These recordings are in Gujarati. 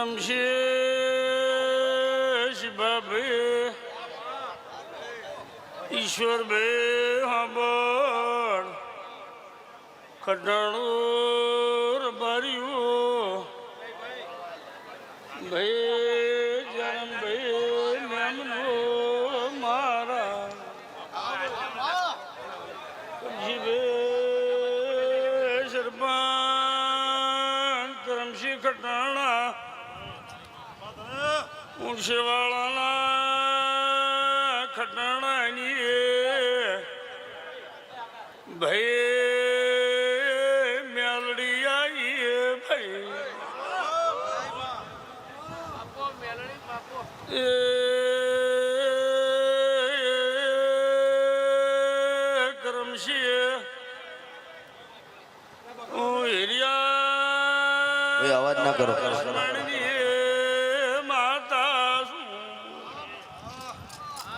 કરમશેષ બાબે ઈશ્વર બે હાંભળ ખટાણું બાર્યું ભાઈ જન્મ ભાઈ ઉણશેવાળાના ખટાણાની ભાઈ મેલડી આવી ભાઈ. એ કરમશી અવાજ ના કરો.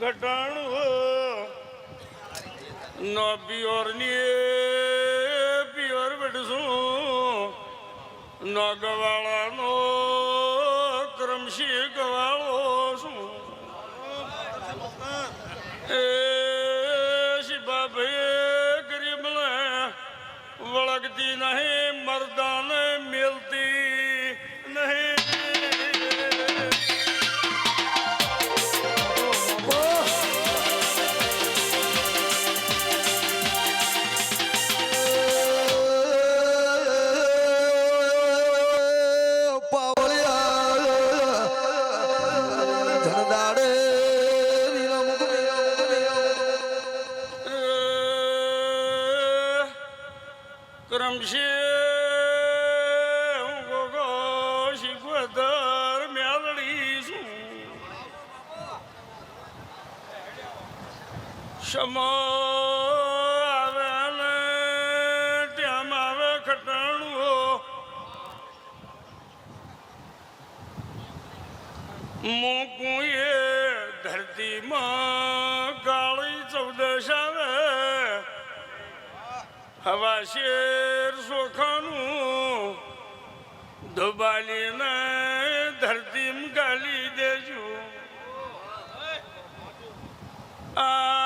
ઘટાણું નો પિયોરની પિયોર બેઠશું ન ગવાળાનો ક્રમશી ગવાળો શું એ શિભાભાઈ ગરીબ વળગતી નહીં, મરદાને મિલતી સમો આવે ને ત્યાં આવે ખટાણું મૂકું ધરતીમાં કાળી ચૌદશ આવે હવા શેર સોખાનું દબાલીને ધરતીમાં ગાલી દેજો આ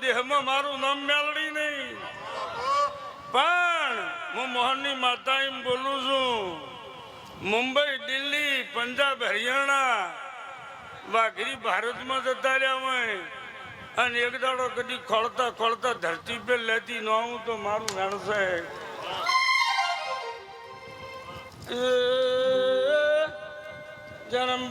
દેહમાં મારું નામ મેલડી નહીં. પણ હું મોહનની માતા એમ બોલું છું, મુંબઈ, દિલ્હી, પંજાબ, હરિયાણા, વાઘરી ભારતમાં જતા રહ્યા હોય. અને એક દાડો કદી ખોળતા ખોળતા ધરતી પર લેતી ન આવું તો મારું વેણસે જન્મ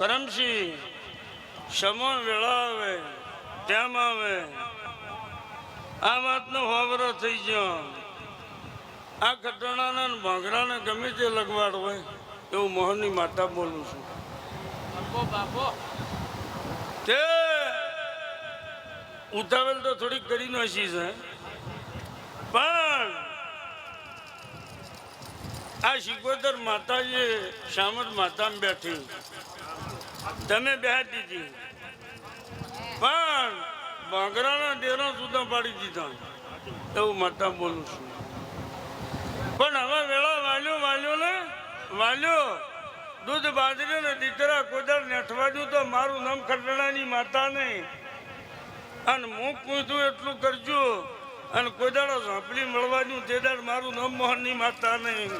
કરમસિંહ સમણ વેળા આવે તેમ આવે. આ વાતનો હોવરો થઈ ગયો. આ ખટણાના ને ભાંગરાને ગમે તે લગવાડ હોય એવું મોહનની માતા બોલું છું. તે ઉતાવળ તો થોડીક કરી નાખી છે. પણ આ શિકોતર માતાજી શામત માતા બેઠી. તમે બેહાડી દીધી પણ બાંગરાના ડેરા સુધા પાડી દીધા. એવું માતા બોલું છું. પણ હવે વેળા વાલ્યો વાલ્યો ને, વાલ્યો. દૂધ બાજરી ને દીકરા કોદાળ નેઠવાડ્યું તો મારું નામ ખટડાની માતા નહીં. અને હું કૂદું એટલું કરજો. અને કોદાળો ઝાંપડી મળવાનું તે દાડ મારું નામ મોહનની માતા નહીં.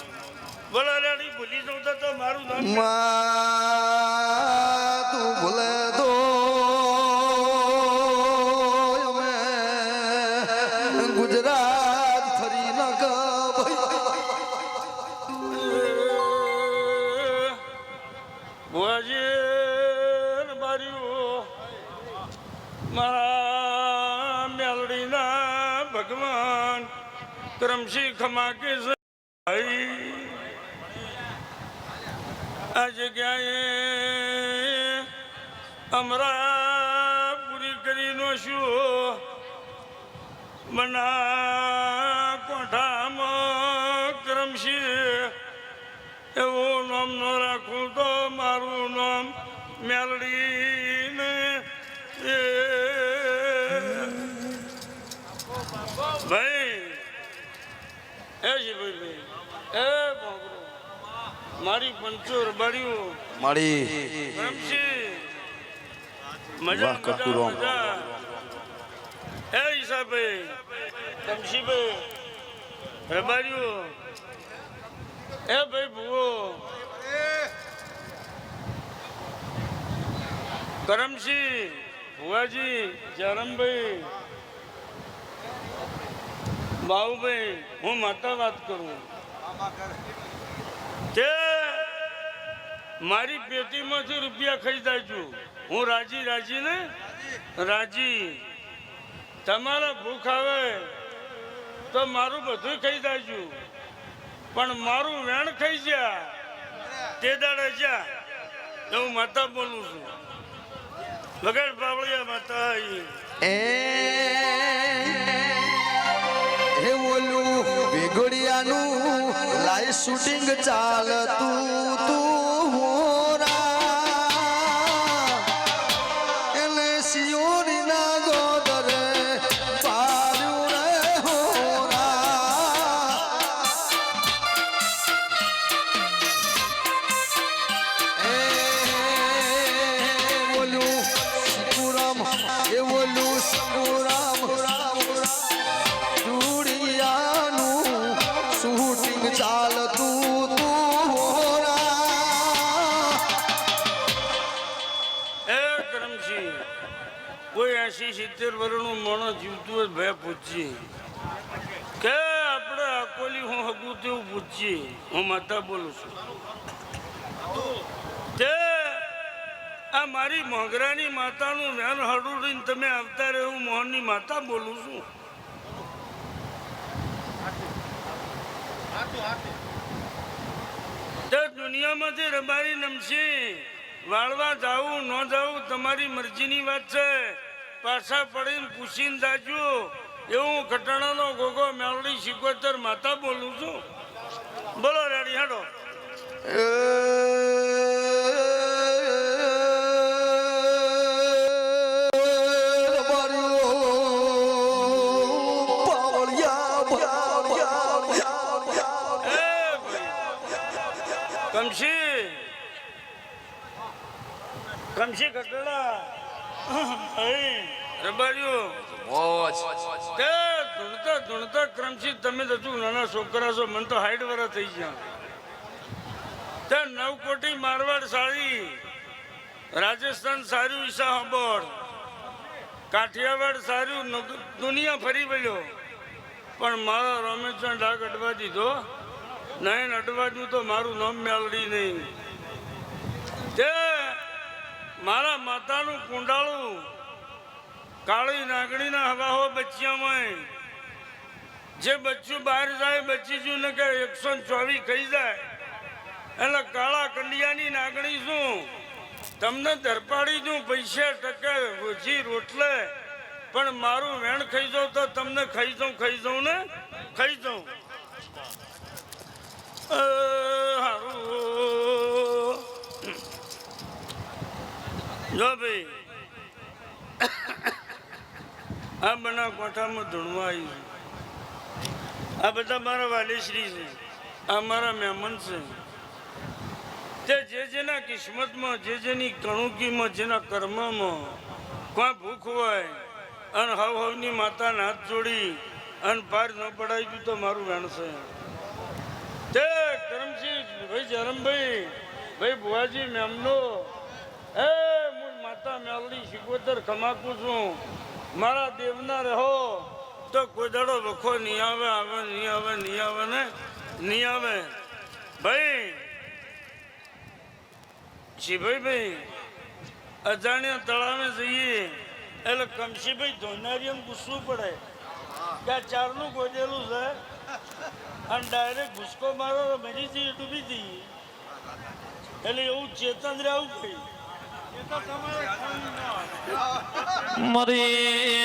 બોલો રેડી ભૂલી જાઉં તો મારું નામમાં તું ભૂલે તો ગુજરાત ફરી ન બારીઓ મારા મેલડીના ભગવાન કરમશી ખમા કે ભાઈ આ જગ્યાએ અમરા પૂરી કરીનો શું મના મારી પંચોર બળ્યું રમશી. મજા મજા એ હિસાબે રમશીભાઈ રબારીઓ એ ભાઈ ભુવો. કરમસિંહ ભુવાજી જરમભાઈ. બાહુભાઈ હું માતા વાત કરું. મારી પેટીમાંથી રૂપિયા ખાઈ જાય છું. હું રાજી રાજી ને? રાજી. તમારા ભૂખ આવે તો મારું બધું ખાઈ જાય છું. પણ મારું વેણ ખાઈ જા તે દાડે જા હું માતા બોલું છું. વગર બાવળિયા માતા એ ઓલું વેગડિયાનું લાઈવ શૂટિંગ ચાલતું. પૂછીએ. કે આપણે અકોલી હું હગું તેવું પૂછીએ? હું માતા બોલું છું. તે આ મારી મોગરાની માતાનું વેન હડુડીને તમે આવતા રહે, હું મોહનની માતા બોલું છું. તે દુનિયામાંથી રબારી નમશે. વાળવા જાવું ન જાવું તમારી મરજીની વાત છે. પાછા પડીને પૂછીને જાજો. એવું ઘટાડાનો ગોગો મેળડી શિકોતર માતા બોલું છું. બોલો રેડી હેડો. કમશી કમશી કમશી ખટડા તે ધૂણતા ધૂણતા ક્રમશી તમે તો હજુ નાના છોકરા છો? મને તો હાઈટ થઈ ગયા. તે નવ કોટી મારવાડ સાડી રાજસ્થાન સારું ઈસા હંબોળ કાઠિયાવાડ સારું દુનિયા ફરી વળ્યો. પણ મારો રમેશનો ડાક અડવા દીધો. નહીં અડવા તો મારું નામ મેળડી નહીં. તે મારા માતાનું કુંડાળું કાળી નાગણીના હવા હો બચ્ચામાં જે બચ્ચું બહાર જાય બચ્ચી જુ ને કે એકસો ચોવીસ ખાઈ જાય. એટલે કાળા કંડિયાની નાગણી શું? તમને ધરપાડી દઉં, પૈસા ટકે ઓછી રોટલે. પણ મારું વેણ ખાઈ જાઉં તો તમને ખાઈ જાઉં ખાઈ જાઉં ને? ખાઈ જાઉં. જો ભાઈ આ બના કોઠામાં ધૂણવા આવી છું. આ બધા મારા વાલીશ્રી છે. આ મારા મહેમાન છે. તે જે જેના કિસ્મતમાં, જે જેની કણુકીમાં, જેના કર્મમાં કોઈ ભૂખ હોય અને હવ હવની માતાને હાથ જોડી અને પાર ન પડાવી તો મારું વેણશે તે કરમસિંહ ભાઈ જરમભાઈ, ભાઈ બુવાજી મેમનો, એ હું માતા મેલડી શિકોતર ખમાકું છું. મારા દેવના રહો, તો કોઈ દાડો વખો નહીં આવે આવે નહીં આવે નહીં આવે ને નહીં આવે ભાઈ, શિભાઈ ભાઈ, અજાણ્યા તળાવે જઈએ, એટલે કમશીભાઈ ધોનારી એમ ગુસ્સું પડે. કે આ ચારનું ગોજેલું છે. અને ડાયરેક્ટ ઘુસકો મારો જઈએ, ડૂબી જઈએ. એટલે એવું ચેતન રહેવું કઈ? મરી